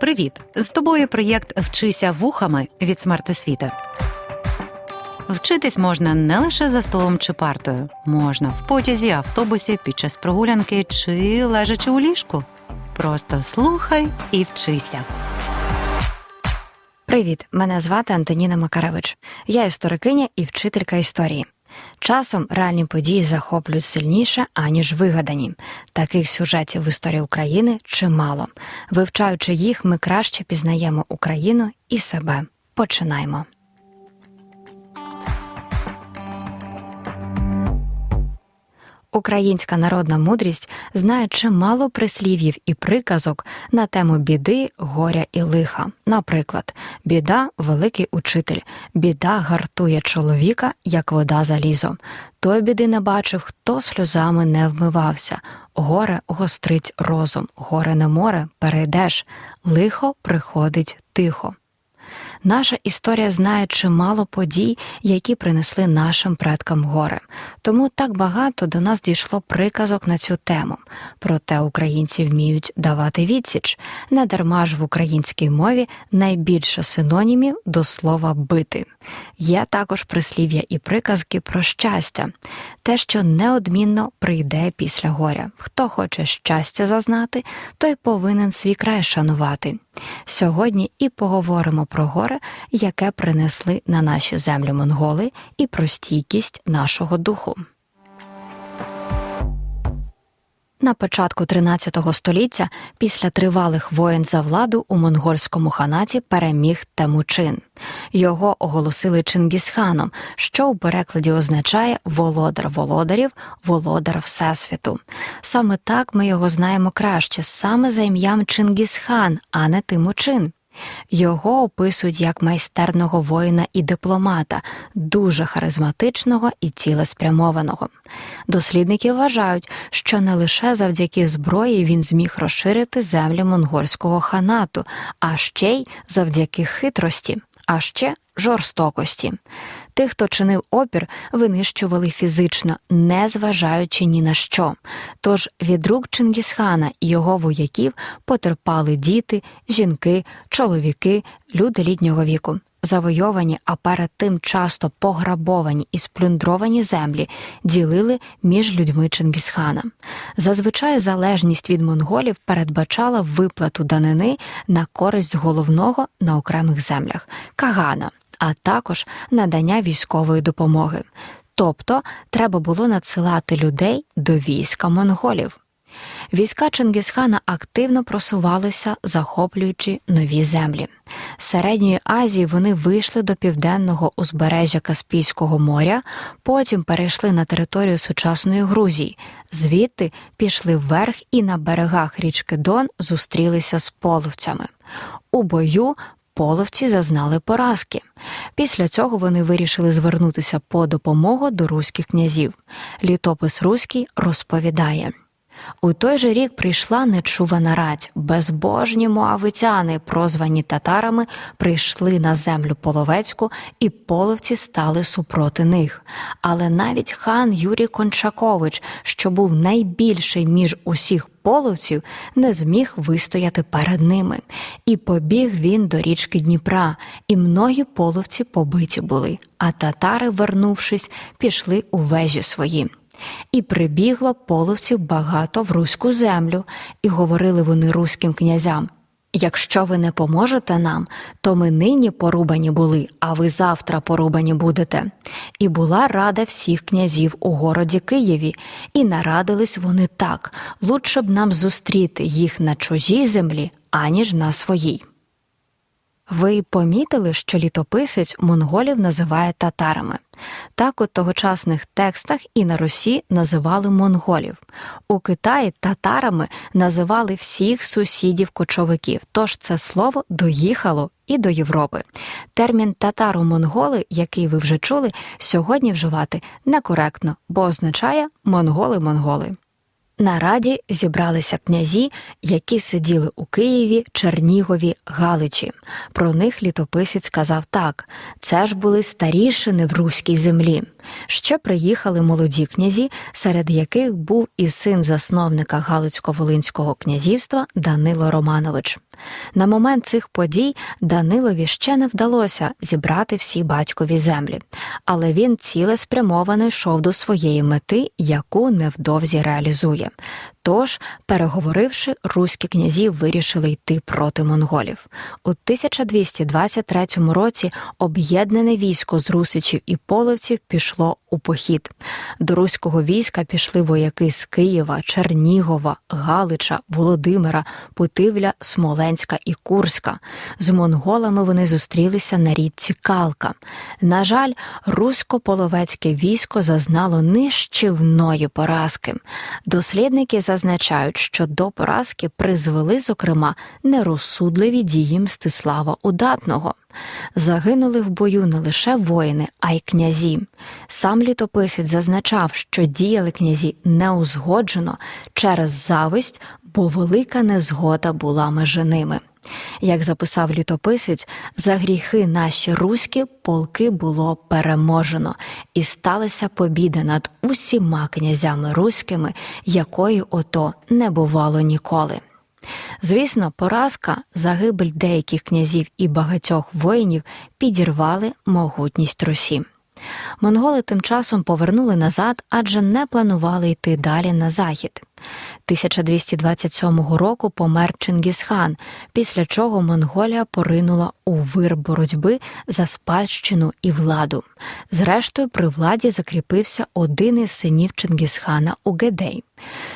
Привіт! З тобою проєкт Вчися вухами від смертосвіти. Вчитись можна не лише за столом чи партою, можна в потязі, автобусі, під час прогулянки чи лежачи у ліжку. Просто слухай і вчися. Привіт, мене звати Антоніна Макаревич. Я історикиня і вчителька історії. Часом реальні події захоплюють сильніше, аніж вигадані. Таких сюжетів в історії України чимало. Вивчаючи їх, ми краще пізнаємо Україну і себе. Починаємо. Українська народна мудрість знає чимало прислів'їв і приказок на тему біди, горя і лиха. Наприклад, біда великий учитель, біда гартує чоловіка, як вода залізо. Той біди не бачив, хто сльозами не вмивався. Горе гострить розум, горе не море перейдеш, лихо приходить тихо. Наша історія знає чимало подій, які принесли нашим предкам горе. Тому так багато до нас дійшло приказок на цю тему. Проте українці вміють давати відсіч. Не дарма ж в українській мові найбільше синонімів до слова бити. Є також прислів'я і приказки про щастя, те, що неодмінно прийде після горя. Хто хоче щастя зазнати, той повинен свій край шанувати. Сьогодні і поговоримо про горе, яке принесли на наші землі монголи, і про стійкість нашого духу. На початку 13 століття, після тривалих воєн за владу у монгольському ханаті переміг Темучин. Його оголосили Чингісханом, що у перекладі означає володар володарів, володар Всесвіту. Саме так ми його знаємо краще, саме за ім'ям Чингісхан, а не Тимучин. Його описують як майстерного воїна і дипломата, дуже харизматичного і цілеспрямованого. Дослідники вважають, що не лише завдяки зброї він зміг розширити землі монгольського ханату, а ще й завдяки хитрості, а ще жорстокості. Тих, хто чинив опір, винищували фізично, не зважаючи ні на що. Тож від рук Чингісхана і його вояків потерпали діти, жінки, чоловіки, люди літнього віку. Завойовані, а перед тим часто пограбовані і сплюндровані землі ділили між людьми Чингісхана. Зазвичай залежність від монголів передбачала виплату данини на користь головного на окремих землях Кагана а також надання військової допомоги. Тобто треба було надсилати людей до війська монголів. Війська Чингісхана активно просувалися, захоплюючи нові землі. З середньої Азії вони вийшли до південного узбережжя Каспійського моря, потім перейшли на територію сучасної Грузії, звідти пішли вверх і на берегах річки Дон зустрілися з половцями. У бою половці зазнали поразки. Після цього вони вирішили звернутися по допомогу до руських князів. Літопис Руський розповідає. У той же рік прийшла нечувана радь. Безбожні моавитяни, прозвані татарами, прийшли на землю половецьку, і половці стали супроти них. Але навіть хан Юрій Кончакович, що був найбільший між усіх половців, не зміг вистояти перед ними. І побіг він до річки Дніпра, і многі половці побиті були. А татари, вернувшись, пішли у вежі свої. І прибігло половців багато в руську землю, і говорили вони руським князям. Якщо ви не поможете нам, то ми нині порубані були, а ви завтра порубані будете. І була рада всіх князів у городі Києві, і нарадились вони так лучше б нам зустріти їх на чужій землі, аніж на своїй. Ви помітили, що літописець монголів називає татарами. Так у тогочасних текстах і на Русі називали монголів. У Китаї татарами називали всіх сусідів кочовиків, тож це слово доїхало і до Європи. Термін татаро-монголи, який ви вже чули, сьогодні вживати некоректно, бо означає монголи-монголи. На раді зібралися князі, які сиділи у Києві, Чернігові, Галичі. Про них літописець сказав так: це ж були старішини в руській землі. Ще приїхали молоді князі, серед яких був і син засновника Галицько-Волинського князівства Данило Романович. На момент цих подій Данилові ще не вдалося зібрати всі батькові землі, але він цілеспрямовано йшов до своєї мети, яку невдовзі реалізує. Тож, переговоривши, руські князі вирішили йти проти монголів. У 1223 році об'єднане військо з русичів і половців пішло у похід. До руського війська пішли вояки з Києва, Чернігова, Галича, Володимира, Путивля, Смоленська і Курська. З монголами вони зустрілися на річці Калка. На жаль, русько-половецьке військо зазнало нищівної поразки. Дослідники зазначають, що до поразки призвели, зокрема, нерозсудливі дії Мстислава Удатного. Загинули в бою не лише воїни, а й князі. Сам літописець зазначав, що діяли князі неузгоджено через зависть, бо велика незгода була межи ними. Як записав літописець, за гріхи наші руські полки було переможено, і сталася побіда над усіма князями руськими, якої ото не бувало ніколи. Звісно, поразка, загибель деяких князів і багатьох воїнів підірвали могутність Русі. Монголи тим часом повернули назад, адже не планували йти далі на захід. 1227 року помер Чингісхан, після чого Монголія поринула у вир боротьби за спадщину і владу. Зрештою, при владі закріпився один із синів Чингісхана Угедей.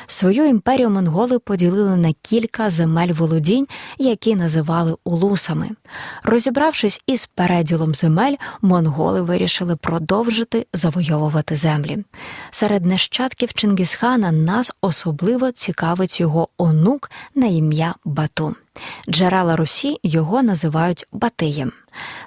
Свою імперію монголи поділили на кілька земель володінь, які називали улусами. Розібравшись із переділом земель, монголи вирішили продовжити завойовувати землі. Серед нащадків Чингісхана нас особливо цікавить його онук на ім'я Бату. Джерела Русі його називають Батиєм.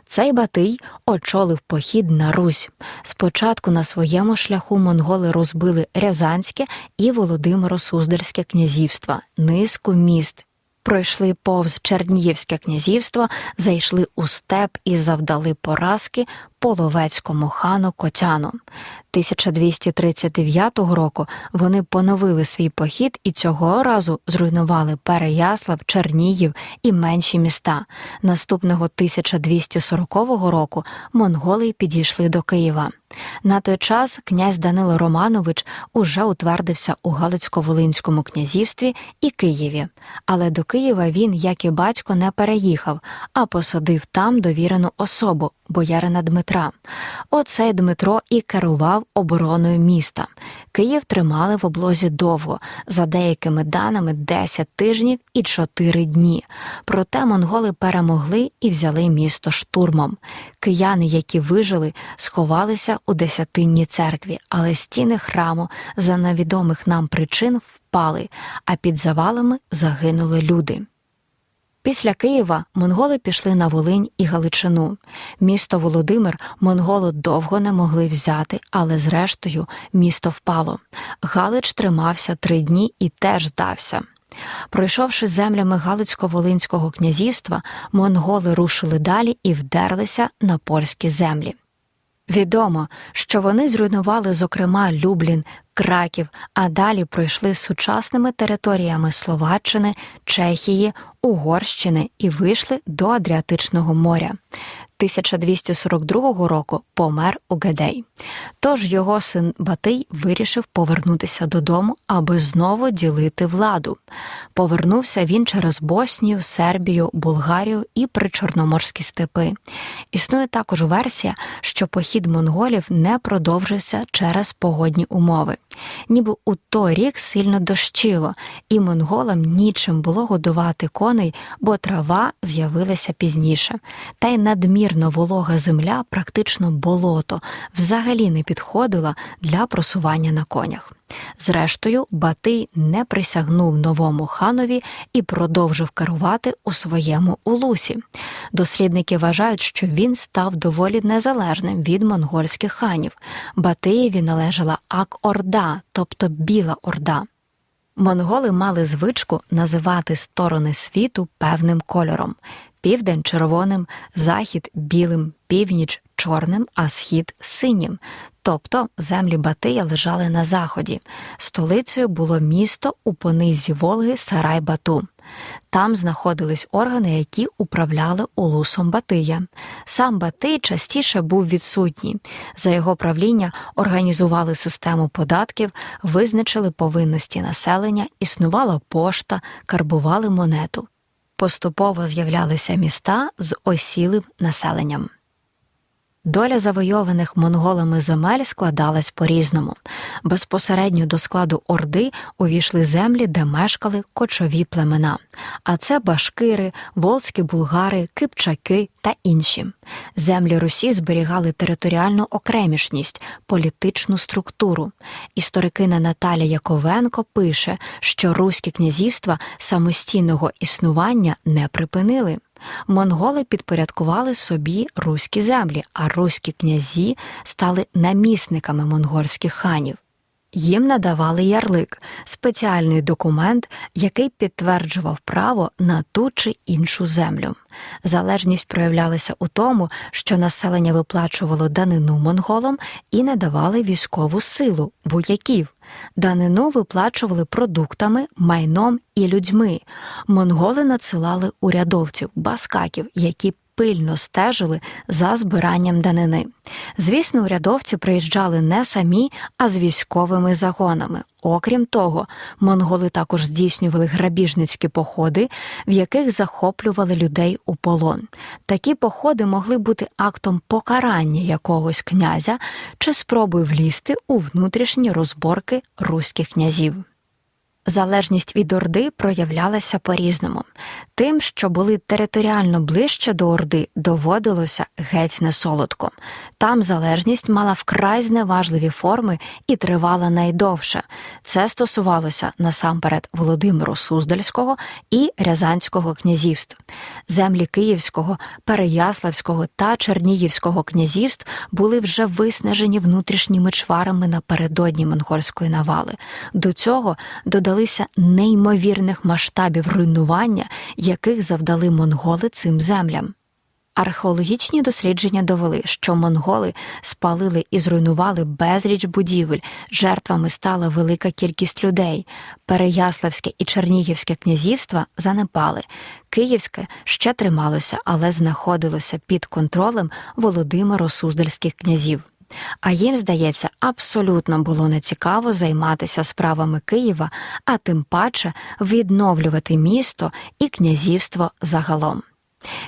Цей Батий очолив похід на Русь. Спочатку на своєму шляху монголи розбили Рязанське і Володимиро-Суздальське князівства, низку міст. Пройшли повз Чернігівське князівство, зайшли у степ і завдали поразки половецькому хану Котяну. 1239 року вони поновили свій похід і цього разу зруйнували Переяслав, Чернігів і менші міста. Наступного 1240 року монголи підійшли до Києва. На той час князь Данило Романович уже утвердився у Галицько-Волинському князівстві і Києві, але до Києва він, як і батько, не переїхав, а посадив там довірену особу боярина Дмитра. Оцей Дмитро і керував обороною міста. Київ тримали в облозі довго, за деякими даними 10 тижнів і 4 дні. Проте монголи перемогли і взяли місто штурмом. Кияни, які вижили, сховалися у десятинній церкві, але стіни храму за невідомих нам причин впали, а під завалами загинули люди. Після Києва монголи пішли на Волинь і Галичину. Місто Володимир монголи довго не могли взяти, але зрештою місто впало. Галич тримався три дні і теж здався. Пройшовши землями Галицько-Волинського князівства, монголи рушили далі і вдерлися на польські землі. Відомо, що вони зруйнували, зокрема, Люблін, Краків, а далі пройшли сучасними територіями Словаччини, Чехії, Угорщини і вийшли до Адріатичного моря. 1242 року помер Угедей. Тож його син Батий вирішив повернутися додому, аби знову ділити владу. Повернувся він через Боснію, Сербію, Булгарію і причорноморські степи. Існує також версія, що похід монголів не продовжився через погодні умови. Ніби у той рік сильно дощило, і монголам нічим було годувати коней, бо трава з'явилася пізніше. Та й надмірно волога земля, практично болото, взагалі не підходила для просування на конях. Зрештою, Батий не присягнув новому ханові і продовжив керувати у своєму улусі. Дослідники вважають, що він став доволі незалежним від монгольських ханів. Батиєві належала Ак-Орда, тобто Біла Орда. Монголи мали звичку називати сторони світу певним кольором: південь червоним, захід білим, північ чорним, а схід синім. Тобто землі Батия лежали на заході. Столицею було місто у понизі Волги Сарай-Бату. Там знаходились органи, які управляли улусом Батия. Сам Батий частіше був відсутній. За його правління організували систему податків, визначили повинності населення, існувала пошта, карбували монету. Поступово з'являлися міста з осілим населенням. Доля завойованих монголами земель складалась по-різному. Безпосередньо до складу Орди увійшли землі, де мешкали кочові племена. А це башкири, волзькі булгари, кипчаки та інші. Землі Русі зберігали територіальну окремішність, політичну структуру. Історикиня Наталя Яковенко пише, що руські князівства самостійного існування не припинили. Монголи підпорядкували собі руські землі, а руські князі стали намісниками монгольських ханів. Їм надавали ярлик спеціальний документ, який підтверджував право на ту чи іншу землю. Залежність проявлялася у тому, що населення виплачувало данину монголам і надавали військову силу вояків. Данину виплачували продуктами, майном і людьми. Монголи надсилали урядовців, баскаків, які пильно стежили за збиранням данини. Звісно, урядовці приїжджали не самі, а з військовими загонами. Окрім того, монголи також здійснювали грабіжницькі походи, в яких захоплювали людей у полон. Такі походи могли бути актом покарання якогось князя чи спробою влізти у внутрішні розборки руських князів. Залежність від Орди проявлялася по-різному. Тим, що були територіально ближче до Орди, доводилося геть не солодко. Там залежність мала вкрай зневажливі форми і тривала найдовше. Це стосувалося насамперед Володимиру Суздальського і Рязанського князівств. Землі Київського, Переяславського та Чернігівського князівств були вже виснажені внутрішніми чварами напередодні монгольської навали. До цього додали додалися неймовірних масштабів руйнування, яких завдали монголи цим землям. Археологічні дослідження довели, що монголи спалили і зруйнували безліч будівель, жертвами стала велика кількість людей. Переяславське і Чернігівське князівства занепали. Київське ще трималося, але знаходилося під контролем Володимиро Суздальських князів. А їм, здається, абсолютно було нецікаво займатися справами Києва, а тим паче відновлювати місто і князівство загалом.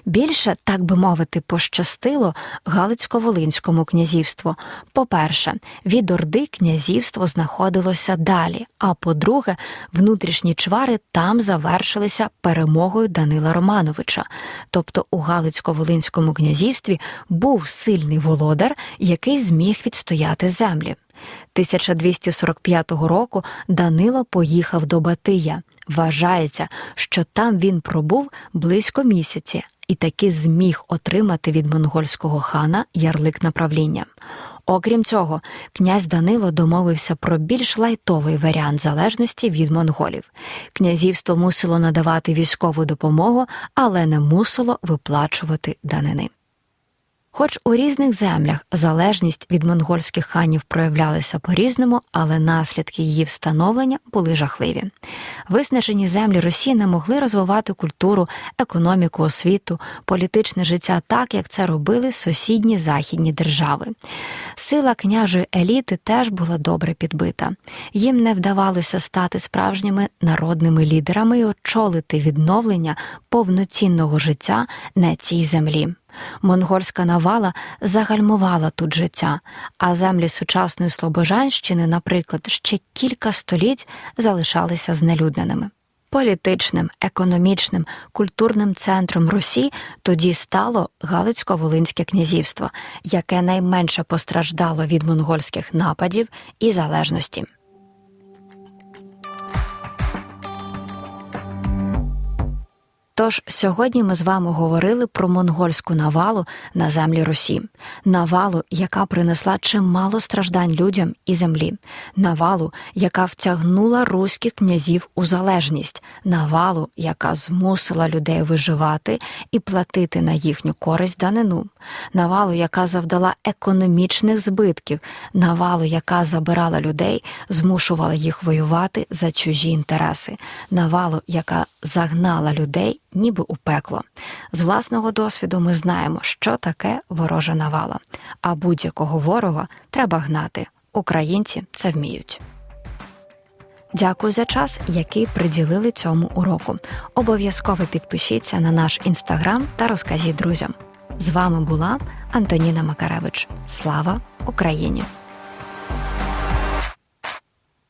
Більше, так би мовити, пощастило Галицько-Волинському князівству. По-перше, від Орди князівство знаходилося далі. А по-друге, внутрішні чвари там завершилися перемогою Данила Романовича. Тобто у Галицько-Волинському князівстві був сильний володар, який зміг відстояти землі. 1245 року Данило поїхав до Батия. Вважається, що там він пробув близько місяці і таки зміг отримати від монгольського хана ярлик направління. Окрім цього, князь Данило домовився про більш лайтовий варіант залежності від монголів. Князівство мусило надавати військову допомогу, але не мусило виплачувати данини. Хоч у різних землях залежність від монгольських ханів проявлялася по-різному, але наслідки її встановлення були жахливі. Виснажені землі Росії не могли розвивати культуру, економіку, освіту, політичне життя так, як це робили сусідні західні держави. Сила княжої еліти теж була добре підбита. Їм не вдавалося стати справжніми народними лідерами і очолити відновлення повноцінного життя на цій землі. Монгольська навала загальмувала тут життя, а землі сучасної Слобожанщини, наприклад, ще кілька століть залишалися знелюдненими. Політичним, економічним, культурним центром Русі тоді стало Галицько-Волинське князівство, яке найменше постраждало від монгольських нападів і залежності. Тож сьогодні ми з вами говорили про монгольську навалу на землі Русі, навалу, яка принесла чимало страждань людям і землі, навалу, яка втягнула руських князів у залежність, навалу, яка змусила людей виживати і платити на їхню користь данину, навалу, яка завдала економічних збитків, навалу, яка забирала людей, змушувала їх воювати за чужі інтереси, навалу, яка загнала людей ніби у пекло. З власного досвіду ми знаємо, що таке ворожа навала, а будь-якого ворога треба гнати. Українці це вміють. Дякую за час, який приділили цьому уроку. Обов'язково підпишіться на наш інстаграм та розкажіть друзям. З вами була Антоніна Макаревич. Слава Україні!